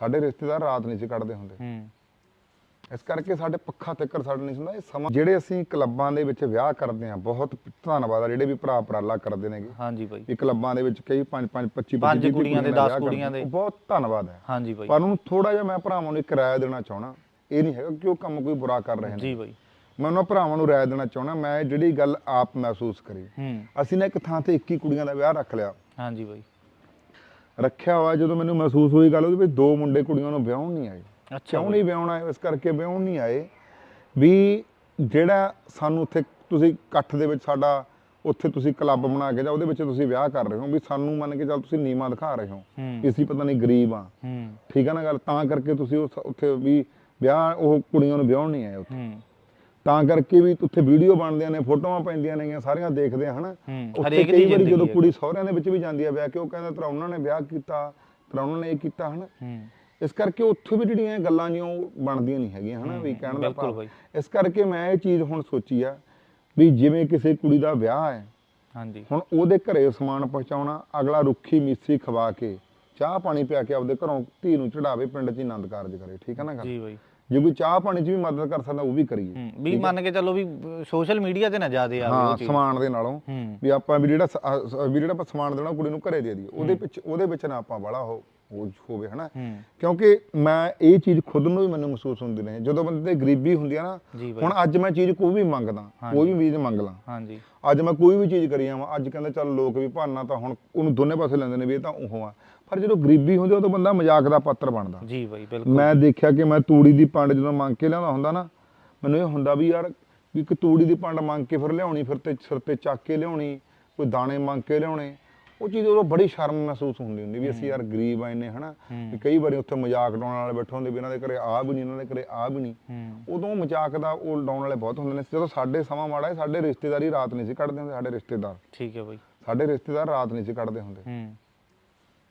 ਸਾਡੇ ਰਿਸ਼ਤੇਦਾਰ ਰਾਤ ਨਹੀਂ ਸੀ ਕੱਢਦੇ ਹੁੰਦੇ। ਹੂੰ। ਇਸ ਕਰਕੇ ਸਾਡੇ ਪੱਖਾ ਤੱਕਰ ਸਾਡੇ ਨਹੀਂ ਹੁੰਦਾ। ਇਹ ਸਮਾਂ ਜਿਹੜੇ ਅਸੀਂ ਕਲੱਬਾਂ ਦੇ ਵਿੱਚ ਵਿਆਹ ਕਰਦੇ ਆ ਬਹੁਤ ਧੰਨਵਾਦ ਆ ਜਿਹੜੇ ਵੀ ਭਰਾ ਉਪਰਾਲਾ ਕਰਦੇ ਨੇਗੇ। ਹਾਂਜੀ ਬਾਈ। ਵੀ ਕਲੱਬਾਂ ਦੇ ਵਿੱਚ ਕਈ 5 5 25 ਪੰਜ 25 ਕੁੜੀਆਂ ਦੇ, ਦਸ ਕੁੜੀਆਂ ਦੇ। ਬਹੁਤ ਧੰਨਵਾਦ ਹੈ। ਹਾਂਜੀ ਬਾਈ। ਪਰ ਉਹਨੂੰ ਥੋੜਾ ਜਿਹਾ ਮੈਂ ਭਰਾਵਾਂ ਨੂੰ ਇੱਕ ਰਾਏ ਦੇਣਾ ਚਾਹਣਾ ਇਹ ਨਹੀਂ ਹੈਗਾ ਕਿ ਉਹ ਕੰਮ ਕੋਈ ਬੁਰਾ ਕਰ ਰਹੇ ਨੇ। ਜੀ ਬਾਈ। ਮੈਂ ਉਹਨਾਂ ਭਰਾਵਾਂ ਨੂੰ ਰਾਏ ਦੇਣਾ ਚਾਹਣਾ ਮੈਂ ਜਿਹੜੀ ਗੱਲ ਆਪ ਮਹਿਸੂਸ ਕਰੀ। ਅਸੀਂ ਨਾ ਇੱਕ ਥਾਂ ਤੇ 21 ਕੁੜੀਆਂ ਦਾ ਵਿਆਹ ਰੱਖ ਲਿਆ। ਹਾਂਜੀ ਬਾਈ। ਰੱਖਿਆ ਹੋਇਆ ਜਦੋਂ ਮੈਨੂੰ ਮਹਿਸੂਸ ਹੋਈ ਗੱਲ ਉਹਦੇ ਵਿੱਚ ਦੋ ਮੁੰਡੇ ਕੁੜੀਆਂ ਨੂੰ ਵਿਆਹਣ ਨਹੀਂ ਆਏ। ਅੱਛਾ ਕਿਉਂ। ਨਹੀਂ ਵਿਆਹਣਾ ਇਸ ਕਰਕੇ ਵਿਆਹਣ ਨਹੀਂ ਆਏ। ਵੀ ਜਿਹੜਾ ਸਾਨੂੰ ਉੱਥੇ ਤੁਸੀਂ ਇਕੱਠ ਦੇ ਵਿੱਚ ਸਾਡਾ ਉੱਥੇ ਤੁਸੀਂ ਕਲੱਬ ਬਣਾ ਕੇ ਜਾਂ ਉਹਦੇ ਵਿੱਚ ਤੁਸੀਂ ਵਿਆਹ ਕਰ ਰਹੇ ਹੋ ਵੀ ਸਾਨੂੰ ਮੰਨ ਕੇ ਚੱਲ ਤੁਸੀਂ ਨੀਵਾਂ ਦਿਖਾ ਰਹੇ ਹੋ। ਅਸੀਂ ਪਤਾ ਨਹੀਂ ਗਰੀਬ ਆ। ਹੂੰ। ਠੀਕ ਆ ਨਾ ਗੱਲ? ਤਾਂ ਕਰਕੇ ਤੁਸੀਂ ਉੱਥੇ ਵੀ ਵਿਆਹ ਉਹ ਕੁੜੀਆਂ ਨੂੰ ਵਿਆਹਣ ਨਹੀਂ ਆਏ ਉੱਥੇ। ਤਾਂ ਕਰਕੇ ਵੀ ਉੱਥੇ ਵੀਡੀਓ ਬਣਦੀਆਂ ਨੇ ਫੋਟੋਆਂ ਪੈਂਦੀਆਂ ਨੇਗੀਆਂ ਸਾਰੀਆਂ ਦੇਖਦੇ ਆ ਹਨਾ? ਉੱਥੇ ਕਈ ਵਾਰੀ ਜਦੋਂ। ਕੁੜੀ ਸਹੁਰਿਆਂ ਦੇ ਵਿੱਚ ਵੀ ਜਾਂਦੀ ਆ ਵਿਆਹ ਕੇ ਉਹ ਕਹਿੰਦਾ ਤੇਰਾ ਉਹਨਾਂ ਨੇ ਵਿਆਹ ਕੀਤਾ ਤੇਰਾ ਉਹਨਾਂ ਨੇ ਇਹ ਕੀਤਾ ਹਨਾ? ਇਸ ਕਰਕੇ ਉੱਥੇ ਵੀ ਜਿਹੜੀਆਂ ਗੱਲਾਂ ਉਹ ਬਣਦੀਆਂ ਨਹੀਂ ਹੈਗੀਆਂ ਹਨਾ ਵੀ ਕਹਿਣ ਦਾ ਭਾਵ। ਇਸ ਕਰਕੇ ਮੈਂ ਇਹ ਚੀਜ਼ ਹੁਣ ਸੋਚੀ ਆ ਵੀ ਜਿਵੇਂ ਕਿਸੇ ਕੁੜੀ ਦਾ ਵਿਆਹ ਹੈ ਹਾਂਜੀ। ਹੁਣ ਉਹਦੇ ਘਰੇ ਸਮਾਨ ਪਹੁੰਚਾਉਣਾ ਅਗਲਾ ਰੁੱਖੀ ਮਿੱਸੀ ਖਵਾ ਕੇ ਚਾਹ ਪਾਣੀ ਪਿਆ ਕੇ ਆਪਦੇ ਘਰੋਂ ਧੀ ਨੂੰ ਚੜਾਵੇ ਪਿੰਡ 'ਚ ਹੀ ਆਨੰਦ ਕਾਰਜ ਕਰੇ ਠੀਕ ਹੈ ਨਾ ਗੱਲ? ਜੀ ਬਾਈ। ਜੇ ਕੋਈ ਚਾਹ ਪਾਣੀ 'ਚ ਵੀ ਮਦਦ ਕਰ ਸਕਦਾ ਉਹ ਵੀ ਕਰੀਏ। ਹੂੰ ਵੀ ਮੰਨ ਕੇ ਚੱਲੋ ਵੀ ਸੋਸ਼ਲ ਮੀਡੀਆ ਤੇ ਨਾ ਜ਼ਿਆਦੇ ਆਵੇ ਹਾਂ ਉਹ ਚੀਜ਼। ਸਮਾਨ ਦੇ ਨਾਲੋਂ। ਹੂੰ। ਵੀ ਆਪਾਂ ਵੀ ਜਿਹੜਾ ਸ- ਅਹ ਸ- ਵੀ ਜਿਹੜਾ ਆਪਾਂ ਸਮਾਨ ਦੇਣਾ ਉਹ ਕੁੜੀ ਨੂੰ ਘਰੇ ਦੇ ਦਈਏ। ਉਹਦੇ ਵਿੱਚ ਉਹਦੇ ਵਿੱਚ ਨਾ ਆਪਾਂ ਬੜਾ ਹੋ ਹੋ- ਹੋਵੇ ਹਨਾ? ਹੂੰ। ਕਿਉਂਕਿ ਮੈਂ ਇਹ ਚੀਜ਼ ਖੁਦ ਨੂੰ ਵੀ ਮੈਨੂੰ ਮਹਿਸੂਸ ਹੁੰਦੀ ਰਹੇ ਜਦੋਂ ਬੰਦੇ ਤੇ ਗਰੀਬੀ ਹੁੰਦੀ ਆ ਨਾ ਜੀ ਬਾਈ। ਹੁਣ ਅੱਜ ਮੈਂ ਚੀਜ਼ ਕੋਈ ਵੀ ਮੰਗਦਾ ਕੋਈ ਵੀ ਚੀਜ਼ ਮੰਗ ਲਾਂ। ਹਾਂਜੀ। ਅੱਜ ਮੈਂ ਕੋਈ ਵੀ ਚੀਜ਼ ਕਰੀ ਜਾਵਾਂ ਅੱਜ ਕਹਿੰਦੇ ਚੱਲ ਲੋਕ ਵੀ ਭਾਨਾ ਤਾਂ ਹੁਣ ਉਹਨੂੰ ਦੋਨੇ ਪਾਸੇ ਲੈਂਦੇ ਨੇ ਵੀ ਇਹ ਤਾਂ ਉਹ ਆ। ਪਰ ਜਦੋਂ ਗਰੀਬੀ ਹੁੰਦੀ ਉਦੋਂ ਬੰਦਾ ਮਜ਼ਾਕ ਦਾ ਪਾਤਰ ਬਣਦਾ। ਜੀ ਬਾਈ ਬਿਲਕੁਲ। ਮੈਂ ਦੇਖਿਆ ਕਿ ਮੈਂ ਤੂੜੀ ਦੀ ਪੰਡ ਜਦੋਂ ਮੰਗ ਕੇ ਲਿਆਉਂਦਾ ਹੁੰਦਾ ਨਾ ਮੈਨੂੰ ਇਹ ਹੁੰਦਾ ਵੀ ਯਾਰ ਵੀ ਇੱਕ ਤੂੜੀ ਦੀ ਪੰਡ ਮੰਗ ਕੇ ਫਿਰ ਲਿਆਉਣੀ ਫਿਰ ਤੇ ਸਿਰ ਤੇ ਚੱਕ ਕੇ ਲਿਆਉਣੀ ਕੋਈ ਦਾਣੇ ਮੰਗ ਕੇ ਲਿਆਉਣੇ ਉਹ ਚੀਜ਼ ਉਦੋਂ ਬੜੀ ਸ਼ਰਮ ਮਹਿਸੂਸ ਹੁੰਦੀ ਹੁੰਦੀ ਵੀ ਅਸੀਂ ਯਾਰ ਗਰੀਬ ਆ ਇੰਨੇ ਹਨਾ? ਵੀ ਕਈ ਵਾਰੀ ਉੱਥੇ ਮਜ਼ਾਕ ਉਡਾਉਣ ਵਾਲੇ ਬੈਠੇ ਹੁੰਦੇ ਵੀ ਇਹਨਾਂ ਦੇ ਘਰੇ ਆ ਵੀ ਨਹੀਂ ਇਹਨਾਂ ਦੇ ਘਰੇ ਆ ਵੀ ਨਹੀਂ। ਹੂੰ। ਉਦੋਂ ਮਜ਼ਾਕ ਦਾ ਉਹ ਉਡਾਉਣ ਵਾਲੇ ਬਹੁਤ ਹੁੰਦੇ ਨੇ। ਜਦੋਂ ਸਾਡੇ ਸਮਾਂ ਮਾੜਾ ਸੀ, ਸਾਡੇ ਰਿਸ਼ਤੇਦਾਰੀ ਰਾਤ ਨਹੀਂ ਸੀ ਕੱਢਦੇ ਹੁੰਦੇ ਸਾਡੇ ਰਿਸ਼ਤੇਦਾਰ। ਠੀਕ ਹੈ ਬਾਈ। ਸਾਡੇ ਰਿਸ਼ਤੇਦਾਰ ਰਾਤ ਨਹੀਂ ਸੀ ਕੱਢਦੇ ਹੁੰਦੇ। ਹੂੰ।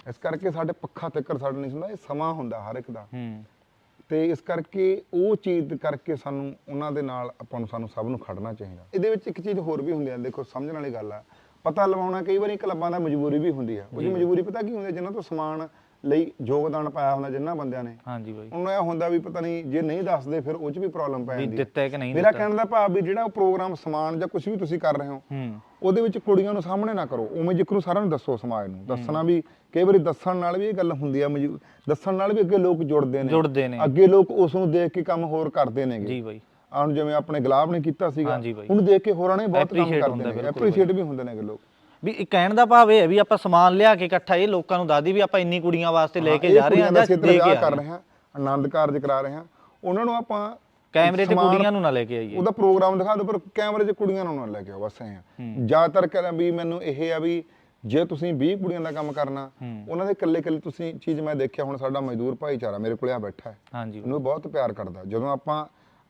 ਇਸ ਕਰਕੇ ਸਾਡੇ ਪੱਖਾ ਤੱਕਰ ਸਾਡੇ ਨਹੀਂ ਸੀ ਹੁੰਦਾ ਇਹ ਸਮਾਂ ਹੁੰਦਾ ਹਰ ਇੱਕ ਦਾ। ਹੂੰ। ਤੇ ਇਸ ਕਰਕੇ ਉਹ ਚੀਜ਼ ਕਰਕੇ ਸਾਨੂੰ ਉਹਨਾਂ ਦੇ ਨਾਲ ਆਪਾਂ ਨੂੰ ਸਾਨੂੰ ਸਭ ਨੂੰ ਖੜਨਾ ਚਾਹੀਦਾ। ਇਹਦੇ ਵਿੱਚ ਇੱਕ ਚੀਜ਼ ਹੋਰ ਵੀ ਹੁੰਦੀ ਹੈ ਦੇਖੋ ਸਮਝਣ ਵਾਲੀ ਗੱਲ ਆ। ਪਤਾ ਲਵਾਉਣਾ ਕਈ ਵਾਰੀ ਕਲੱਬਾਂ ਦਾ ਮਜਬੂਰੀ ਵੀ ਹੁੰਦੀ ਆ। ਉਹਦੀ ਮਜਬੂਰੀ ਪਤਾ ਕੀ ਹੁੰਦੀ ਹੈ ਜਿਨ੍ਹਾਂ ਤੋਂ ਸਮਾਨ ਲਈ ਯੋਗਦਾਨ ਪਾਇਆ ਹੁੰਦਾ ਜਿਨ੍ਹਾਂ ਬੰਦਿਆਂ ਨੇ। ਹਾਂਜੀ ਬਾਈ। ਉਹਨੂੰ ਇਹ ਹੁੰਦਾ ਵੀ ਪਤਾ ਨਹੀਂ ਜੇ ਨਹੀਂ ਦੱਸਦੇ ਫਿਰ ਉਹ 'ਚ ਵੀ ਪ੍ਰੋਬਲਮ ਪੈ ਵੀ ਜਾਂਦੀ। ਹੈ ਦਿੱਤਾ ਹੈ ਕਿ ਨਹੀਂ ਮੇਰਾ ਕਹਿਣ ਦਾ ਭਾਵ ਵੀ ਜਿਹੜਾ ਪ੍ਰੋਗਰਾਮ ਸਮਾਨ ਜਾਂ ਕੁਝ ਵੀ ਤੁਸੀਂ ਕਰ ਰਹੇ ਹੋ ਹੂੰ। ਉਹਦੇ ਵਿੱਚ ਕੁੜੀਆਂ ਨੂੰ ਸਾਹਮਣੇ ਨਾ ਕਰੋ। ਉਵੇਂ ਜਿਕਰ ਨੂੰ ਸਾਰਿਆਂ ਨੂੰ ਦੱਸੋ ਸਮਾਜ ਨੂੰ। ਦੱਸਣਾ ਵੀ ਕਈ ਵਾਰੀ ਦੱਸਣ ਨਾਲ ਵੀ ਇਹ ਗੱਲ ਹੁੰਦੀ ਆ ਦੱਸਣ ਨਾਲ ਵੀ ਅੱਗੇ ਲੋਕ ਜੁੜਦੇ ਨੇ। ਜੁੜਦੇ ਨੇ। ਅੱਗੇ ਲੋਕ ਉਸ ਨੂੰ ਦੇਖ ਕੇ ਕੰਮ ਹੋਰ ਕਰਦੇ ਨੇਗੇ। ਜੀ ਬਾਈ। ਆਹ ਜਿਵੇਂ ਆਪਣੇ ਗੁਲਾਬ ਨੇ ਕੀਤਾ ਸੀਗਾ। ਉਹਨੂੰ ਦੇਖ ਕੇ ਹੋਰਾਂ ਨੇ ਬਹੁਤ ਕੰਮ ਕਰਦੇ ਨੇ ਐਪਰੀਸ਼ੀਏਟ ਵੀ ਹੁੰਦੇ ਨੇਗੇ ਲੋਕ। ਵੀ ਇਹ ਕਹਿਣ ਦਾ ਭਾਵ ਇਹ ਹੈ ਵੀ ਆਪਾਂ ਸਮਾਨ ਲਿਆ ਕੇ ਇਕੱਠਾ ਇਹ ਲੋਕਾਂ ਨੂੰ ਦੱਸਦੀ ਵੀ ਆਪਾਂ ਇੰਨੀ ਕੁੜੀਆਂ ਵਾਸਤੇ ਲੈ ਕੇ ਜਾ ਰਹੇ ਹਾਂ ਜਾਂ ਦੇ ਕੇ ਕਰ ਰਹੇ ਹਾਂ। ਆਨੰਦ ਕਾਰਜ ਕਰਾ ਰਹੇ ਹਾਂ। ਉਹਨਾਂ ਨੂੰ ਆਪਾਂ ਕੈਮਰੇ ਤੇ ਕੁੜੀਆਂ ਨੂੰ ਨਾ ਲੈ ਕੇ ਆਈਏ। ਉਹਦਾ ਪ੍ਰੋਗਰਾਮ ਦਿਖਾ ਦਿਓ ਪਰ ਕੈਮਰੇ 'ਚ ਕੁੜੀਆਂ ਨੂੰ ਨਾ ਲੈ ਕੇ ਆਓ ਬਸ ਐਂ ਜ਼ਿਆਦਾਤਰ ਕਹਿੰਦਾ ਵੀ ਮੈਨੂੰ ਇਹ ਆ ਵੀ ਜੇ ਤੁਸੀਂ 20 ਕੁੜੀਆਂ ਦਾ ਕੰਮ ਕਰਨਾ ਉਹਨਾਂ ਦੇ ਇਕੱਲੇ ਇਕੱਲੇ ਤੁਸੀਂ ਚੀਜ਼ ਮੈਂ ਦੇਖਿਆ ਹੁਣ ਸਾਡਾ ਮਜ਼ਦੂਰ ਭਾਈਚਾਰਾ ਮੇਰੇ ਕੋਲੇ ਆ ਬੈਠਾ ਹੈ। ਹਾਂਜੀ। ਉਹਨੂੰ ਬਹੁਤ ਪਿਆਰ ਕਰਦਾ। ਜਦੋਂ ਆਪਾਂ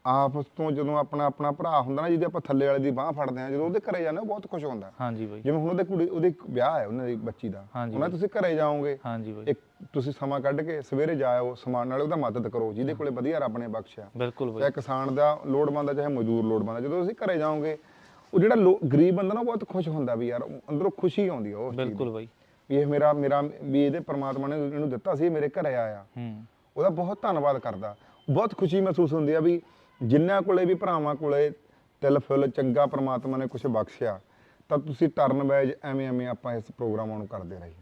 ਆਪਸ ਤੋਂ ਜਦੋਂ ਆਪਣਾ ਆਪਣਾ ਭਰਾ ਹੁੰਦਾ ਨਾ ਜਿਹਦੇ ਆਪਾਂ ਥੱਲੇ ਵਾਲੇ ਦੀ ਬਾਹ ਫੜਦੇ ਆ ਜਦੋਂ ਉਹਦੇ ਘਰੇ ਜਾਂਦੇ ਉਹ ਬਹੁਤ ਖੁਸ਼ ਹੁੰਦਾ। ਹਾਂਜੀ ਬਾਈ। ਜਿਵੇਂ ਹੁਣ ਉਹਦੇ ਕੁੜੀ ਉਹਦੇ ਵਿਆਹ ਹੈ ਉਹਨਾਂ ਦੀ ਬੱਚੀ ਦਾ। ਹਾਂਜੀ ਉਹਨਾਂ ਤੁਸੀਂ ਘਰੇ ਜਾਓਗੇ ਹਾਂਜੀ ਬਾਈ। ਇੱਕ ਤੁਸੀਂ ਸਮਾਂ ਕੱਢ ਕੇ ਸਵੇਰੇ ਜਾਇਓ ਸਮਾਨ ਨਾਲ ਉਹਦਾ ਮਦਦ ਕਰੋ ਜਿਹਦੇ ਕੋਲੇ ਵਧੀਆ ਰੱਬ ਨੇ ਬਖਸ਼ਿਆ। ਬਿਲਕੁਲ ਬਾਈ। ਚਾਹੇ ਕਿਸਾਨ ਦਾ ਲੋੜਵੰਦ ਆ ਚਾਹੇ ਮਜ਼ਦੂਰ ਲੋੜਵੰਦ ਆ ਜਦੋਂ ਤੁਸੀਂ ਘਰੇ ਜਾਓਗੇ ਉਹ ਜਿਹੜਾ ਗਰੀਬ ਬੰਦਾ ਨਾ ਉਹ ਬਹੁਤ ਖੁਸ਼ ਹੁੰਦਾ ਵੀ ਯਾਰ ਅੰਦਰੋਂ ਖੁਸ਼ੀ ਆਉਂਦੀ ਆ ਦੀ ਬਿਲਕੁਲ ਬਾਈ। ਵੀ ਇਹ ਮੇਰਾ ਮੇਰਾ ਵੀ ਇਹਦੇ ਪ੍ਰਮਾਤਮਾ ਨੇ ਇਹਨੂੰ ਦਿੱਤਾ ਸੀ ਮੇਰੇ ਘਰੇ ਆਇਆ। ਹੂੰ। ਉਹਦਾ ਬਹੁਤ ਧੰਨਵਾਦ ਕਰਦਾ। ਬਹੁਤ ਖੁਸ਼ੀ ਮਹਿਸੂਸ ਹੁੰਦੀ ਆ ਵੀ ਜਿਨ੍ਹਾਂ ਕੋਲੇ ਵੀ ਭਰਾਵਾਂ ਕੋਲੇ ਤਿਲ ਫੁੱਲ ਚੰਗਾ ਪ੍ਰਮਾਤਮਾ ਨੇ ਕੁਝ ਬਖਸ਼ਿਆ, ਤਾਂ ਤੁਸੀਂ ਟਰਨ ਵੈਜ ਐਵੇਂ ਐਵੇਂ ਆਪਾਂ ਇਸ ਪ੍ਰੋਗਰਾਮਾਂ ਨੂੰ ਕਰਦੇ ਰਹੀਏ।